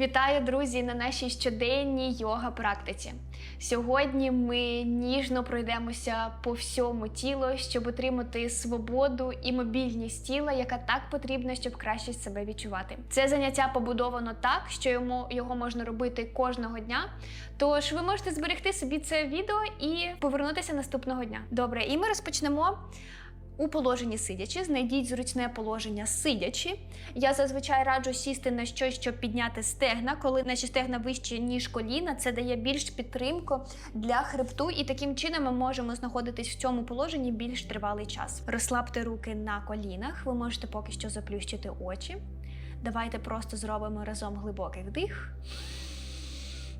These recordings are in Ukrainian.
Вітаю, друзі, на нашій щоденній йога практиці. Сьогодні ми ніжно пройдемося по всьому тілу, щоб отримати свободу і мобільність тіла, яка так потрібна, щоб краще себе відчувати. Це заняття побудовано так, що йому його можна робити кожного дня. Тож ви можете зберегти собі це відео і повернутися наступного дня. Добре, і ми розпочнемо. У положенні сидячи, знайдіть зручне положення сидячи. Я зазвичай раджу сісти на щось, щоб підняти стегна. Коли наші стегна вищі, ніж коліна, це дає більш підтримку для хребту, і таким чином ми можемо знаходитись в цьому положенні більш тривалий час. Розслабте руки на колінах, ви можете поки що заплющити очі. Давайте просто зробимо разом глибокий вдих.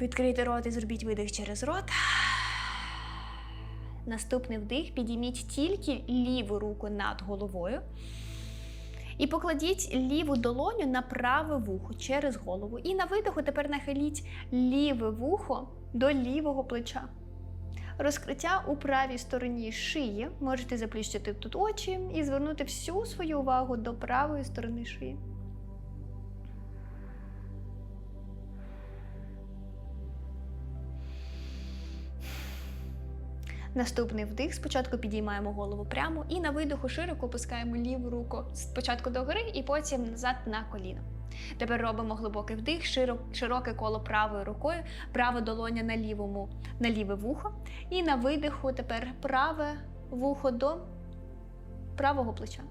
Відкрийте рот і зробіть видих через рот. Наступний вдих, підійміть тільки ліву руку над головою. І покладіть ліву долоню на праве вухо через голову. І на видиху тепер нахиліть ліве вухо до лівого плеча. Розкриття у правій стороні шиї. Можете заплющити тут очі і звернути всю свою увагу до правої сторони шиї. Наступний вдих. Спочатку підіймаємо голову прямо і на видиху широко опускаємо ліву руку спочатку догори і потім назад на коліно. Тепер робимо глибокий вдих, широке коло правою рукою, права долоня на лівому, на ліве вухо. І на видиху тепер праве вухо до правого плеча.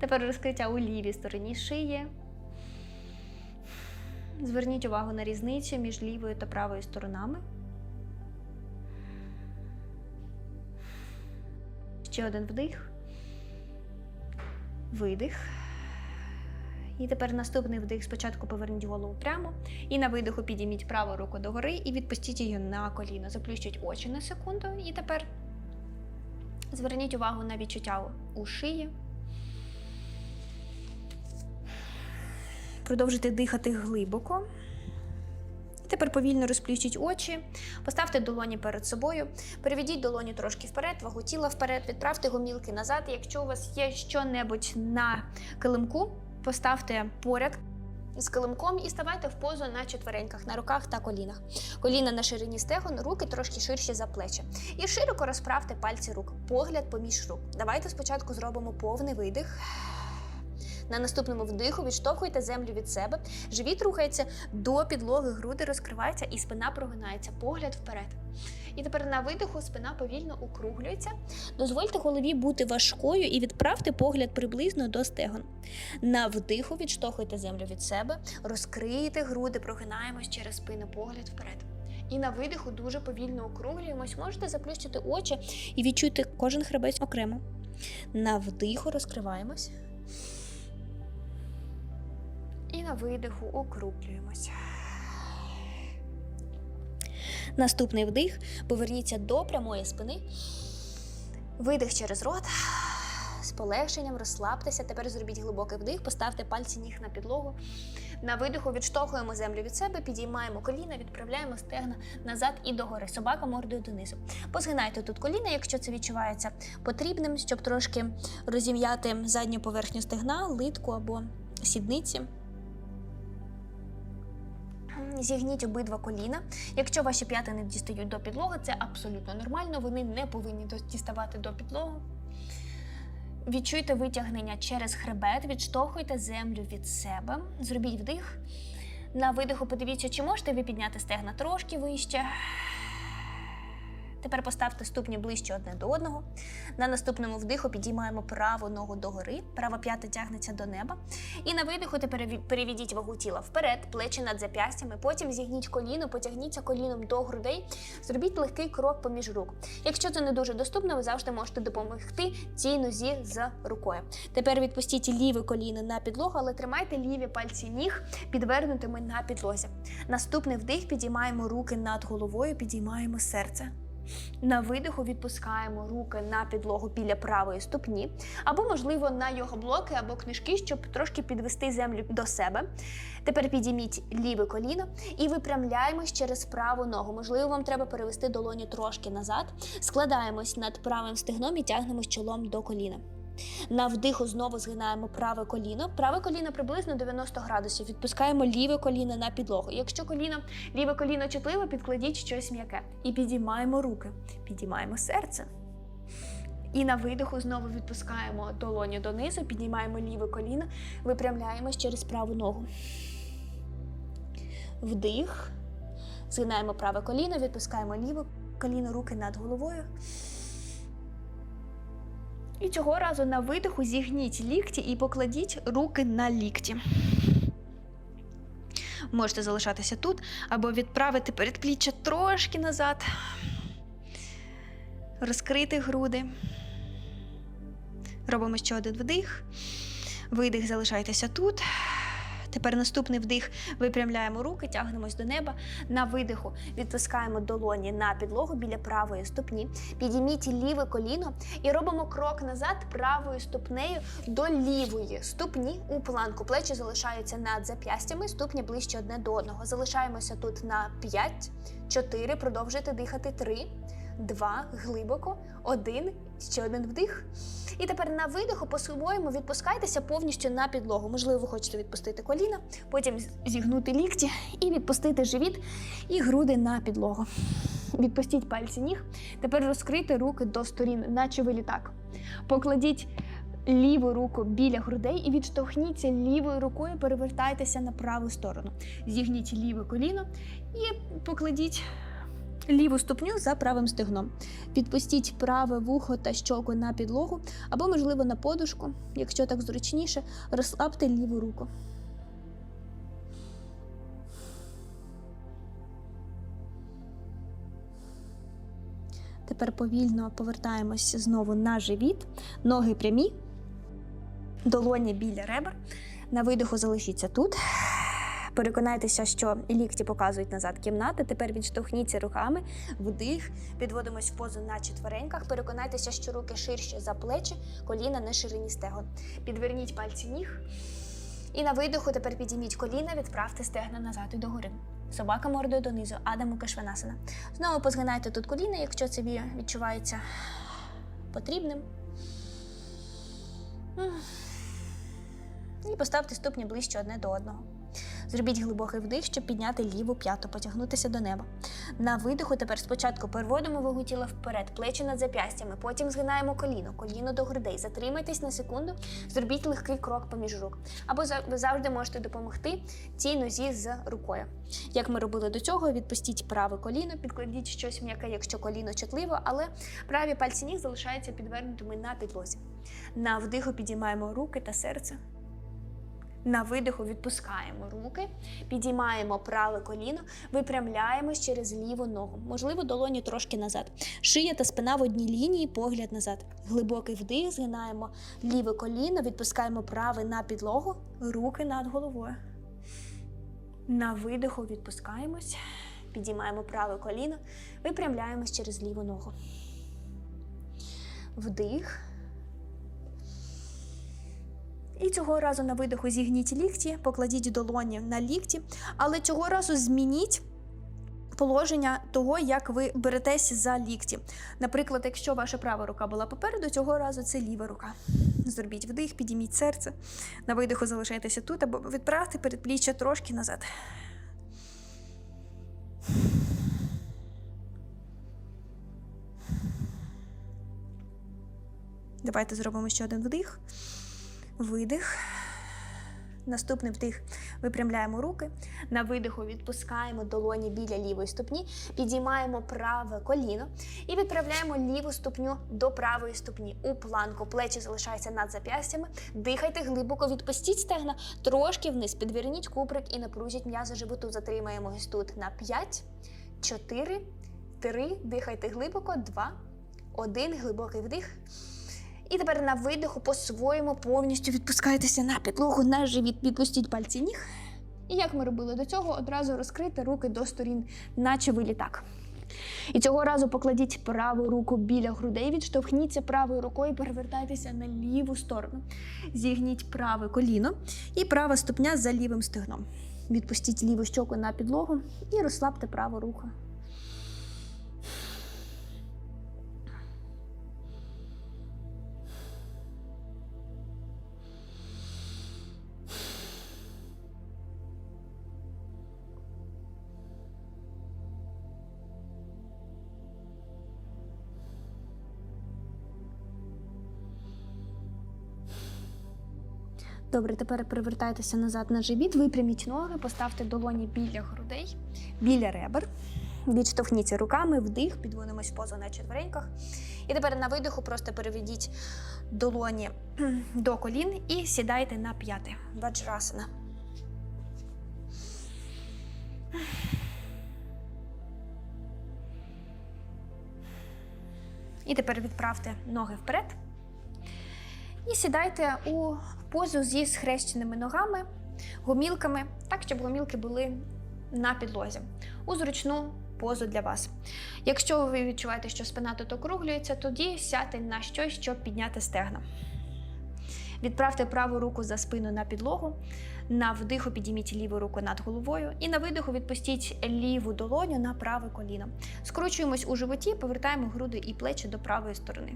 Тепер розкриття у лівій стороні шиї. Зверніть увагу на різницю між лівою та правою сторонами. Ще один вдих. Видих. І тепер наступний вдих. Спочатку поверніть голову прямо. І на видиху підійміть праву руку догори і відпустіть її на коліно. Заплющіть очі на секунду. І тепер зверніть увагу на відчуття у шиї. Продовжуйте дихати глибоко. Тепер повільно розплющіть очі, поставте долоні перед собою, переведіть долоні трошки вперед, вагу тіла вперед, відправте гомілки назад. Якщо у вас є що-небудь на килимку, поставте поряд з килимком і ставайте в позу на четвереньках, на руках та колінах. Коліна на ширині стегон, руки трошки ширші за плечі. І широко розправте пальці рук, погляд поміж рук. Давайте спочатку зробимо повний видих. На наступному вдиху відштовхуйте землю від себе. Живіт рухається до підлоги, груди розкриваються і спина прогинається. Погляд вперед. І тепер на видиху спина повільно округлюється. Дозвольте голові бути важкою і відправте погляд приблизно до стегон. На вдиху відштовхуйте землю від себе, розкрийте груди, прогинаємось через спину, погляд вперед. І на видиху дуже повільно округлюємось. Можете заплющити очі і відчути кожен хребець окремо. На вдиху розкриваємось. На видиху округлюємося. Наступний вдих. Поверніться до прямої спини. Видих через рот. З полегшенням розслабтеся. Тепер зробіть глибокий вдих, поставте пальці ніг на підлогу. На видиху відштовхуємо землю від себе, підіймаємо коліна, відправляємо стегна назад і догори. Собака мордою донизу. Позгинайте тут коліна, якщо це відчувається потрібним, щоб трошки розім'яти задню поверхню стегна, литку або сідниці. Зігніть обидва коліна. Якщо ваші п'яти не дістають до підлоги, це абсолютно нормально. Вони не повинні діставати до підлоги. Відчуйте витягнення через хребет, відштовхуйте землю від себе. Зробіть вдих. На видиху подивіться, чи можете ви підняти стегна трошки вище. Тепер поставте ступні ближче одне до одного. На наступному вдиху підіймаємо праву ногу догори, права п'ята тягнеться до неба. І на видиху тепер переведіть вагу тіла вперед, плечі над зап'ястями. Потім зігніть коліно, потягніться коліном до грудей. Зробіть легкий крок поміж рук. Якщо це не дуже доступно, ви завжди можете допомогти цій нозі з рукою. Тепер відпустіть ліве коліно на підлогу, але тримайте ліві пальці ніг підвернутими на підлозі. Наступний вдих підіймаємо руки над головою, підіймаємо серце. На видиху відпускаємо руки на підлогу біля правої ступні, або, можливо, на його блоки або книжки, щоб трошки підвести землю до себе. Тепер підійміть ліве коліно і випрямляємось через праву ногу. Можливо, вам треба перевести долоні трошки назад. Складаємось над правим стегном і тягнемось чолом до коліна. На вдиху знову згинаємо праве коліно. Праве коліно приблизно 90 градусів. Відпускаємо ліве коліно на підлогу. Якщо коліно, ліве коліно чутливо, підкладіть щось м'яке. І підіймаємо руки, підіймаємо серце. І на видиху знову відпускаємо долоню донизу, піднімаємо ліве коліно, випрямляємось через праву ногу. Вдих. Згинаємо праве коліно, відпускаємо ліве коліно, руки над головою. І цього разу на видиху зігніть лікті і покладіть руки на лікті. Можете залишатися тут або відправити передпліччя трошки назад, розкрити груди. Робимо ще один вдих. Видих, залишайтеся тут. Тепер наступний вдих. Випрямляємо руки, тягнемось до неба. На видиху відпускаємо долоні на підлогу біля правої ступні. Підійміть ліве коліно і робимо крок назад правою ступнею до лівої ступні у планку. Плечі залишаються над зап'ястями, ступні ближче одне до одного. Залишаємося тут на 5, 4, продовжуйте дихати 3, 2, глибоко, 1, ще один вдих. І тепер на видиху по-своєму відпускайтеся повністю на підлогу. Можливо, ви хочете відпустити коліна, потім зігнути лікті і відпустити живіт і груди на підлогу. Відпустіть пальці ніг. Тепер розкрийте руки до сторін, наче ви літак. Покладіть ліву руку біля грудей і відштовхніться лівою рукою, перевертайтеся на праву сторону. Зігніть ліве коліно і покладіть ліву ступню за правим стегном. Відпустіть праве вухо та щоку на підлогу або, можливо, на подушку, якщо так зручніше, розслабте ліву руку. Тепер повільно повертаємось знову на живіт, ноги прямі, долоні біля ребер. На видиху залишіться тут. Переконайтеся, що лікті показують назад кімнати. Тепер відштовхніться руками, вдих, підводимось в позу на четвереньках. Переконайтеся, що руки ширші за плечі, коліна не ширині стегон. Підверніть пальці ніг. І на видиху тепер підійміть коліна, відправте стегна назад і догори. Собака мордою донизу, Адаму Кашванасана. Знову позгинайте тут коліна, якщо це відчувається потрібним. І поставте ступні ближче одне до одного. Зробіть глибокий вдих, щоб підняти ліву п'яту, потягнутися до неба. На видиху тепер спочатку переводимо вагу тіла вперед, плечі над зап'ястями, потім згинаємо коліно, коліно до грудей. Затримайтесь на секунду, зробіть легкий крок поміж рук. Або ви завжди можете допомогти цій нозі з рукою. Як ми робили до цього, відпустіть праве коліно, підкладіть щось м'яке, якщо коліно чутливо, але праві пальці ніг залишаються підвернутими на підлозі. На вдиху підіймаємо руки та серце. На видиху відпускаємо руки, підіймаємо праве коліно, випрямляємось через ліву ногу. Можливо, долоні трошки назад. Шия та спина в одній лінії, погляд назад. Глибокий вдих, згинаємо ліве коліно, відпускаємо праве на підлогу, руки над головою. На видиху відпускаємось, підіймаємо праве коліно, випрямляємось через ліву ногу. Вдих. І цього разу на видиху зігніть лікті, покладіть долоні на лікті, але цього разу змініть. Положення того, як ви беретесь за лікті. Наприклад, якщо ваша права рука була попереду, цього разу це ліва рука. Зробіть вдих, підійміть серце. На видиху залишайтеся тут, або відправте передпліччя трошки назад. Давайте зробимо ще один вдих. Видих. Наступний вдих. Випрямляємо руки. На видиху відпускаємо долоні біля лівої ступні, підіймаємо праве коліно і відправляємо ліву ступню до правої ступні у планку. Плечі залишаються над зап'ястями. Дихайте глибоко, відпустіть стегна, трошки вниз. Підверніть куприк і напружіть м'язи животу. Затримаємось тут на 5, 4, 3. Дихайте глибоко, 2, 1. Глибокий вдих. І тепер на видиху по-своєму повністю відпускайтеся на підлогу, на живіт, відпустіть пальці ніг. І як ми робили до цього, одразу розкрити руки до сторін, наче ви літак. І цього разу покладіть праву руку біля грудей, відштовхніться правою рукою, перевертайтеся на ліву сторону. Зігніть праве коліно і права ступня за лівим стегном. Відпустіть ліву щоку на підлогу і розслабте праву руку. Добре, тепер перевертайтеся назад на живіт, випряміть ноги, поставте долоні біля грудей, біля ребер. Відштовхніться руками, вдих, підводимось в позу на четвереньках. І тепер на видиху просто переведіть долоні до колін і сідайте на п'яти. Ваджрасана. І тепер відправте ноги вперед. І сідайте у позу зі схрещеними ногами, гомілками, так, щоб гомілки були на підлозі, у зручну позу для вас. Якщо ви відчуваєте, що спина тут округлюється, тоді сядьте на щось, щоб підняти стегна. Відправте праву руку за спину на підлогу. На вдиху підійміть ліву руку над головою. І на видиху відпустіть ліву долоню на праве коліно. Скручуємось у животі, повертаємо груди і плечі до правої сторони.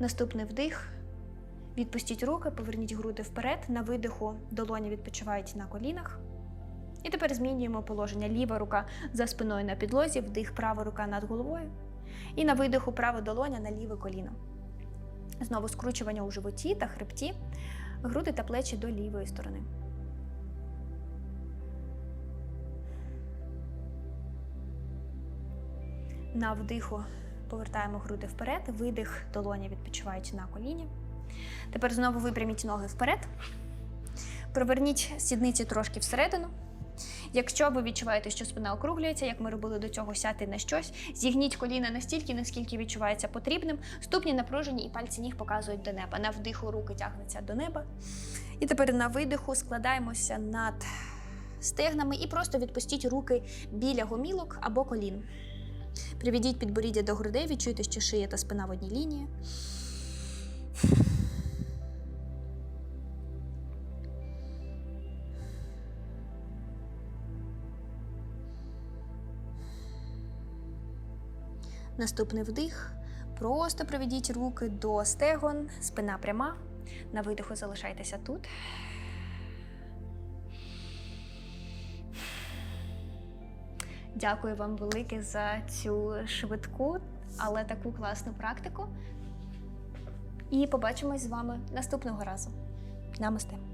Наступний вдих. Відпустіть руки, поверніть груди вперед. На видиху долоні відпочивають на колінах. І тепер змінюємо положення. Ліва рука за спиною на підлозі, вдих, права рука над головою. І на видиху права долоня на ліве коліно. Знову скручування у животі та хребті, груди та плечі до лівої сторони. На вдиху повертаємо груди вперед, видих, долоні відпочивають на коліні. Тепер знову випряміть ноги вперед. Проверніть сідниці трошки всередину. Якщо ви відчуваєте, що спина округлюється, як ми робили до цього, сяти на щось, зігніть коліна настільки, наскільки відчувається потрібним. Ступні напружені і пальці ніг показують до неба. На вдиху руки тягнуться до неба. І тепер на видиху складаємося над стегнами і просто відпустіть руки біля гомілок або колін. Приведіть підборіддя до грудей, відчуйте, що шия та спина в одній лінії. Наступний вдих. Просто приведіть руки до стегон, спина пряма. На видиху залишайтеся тут. Дякую вам велике за цю швидку, але таку класну практику. І побачимось з вами наступного разу. Намасте!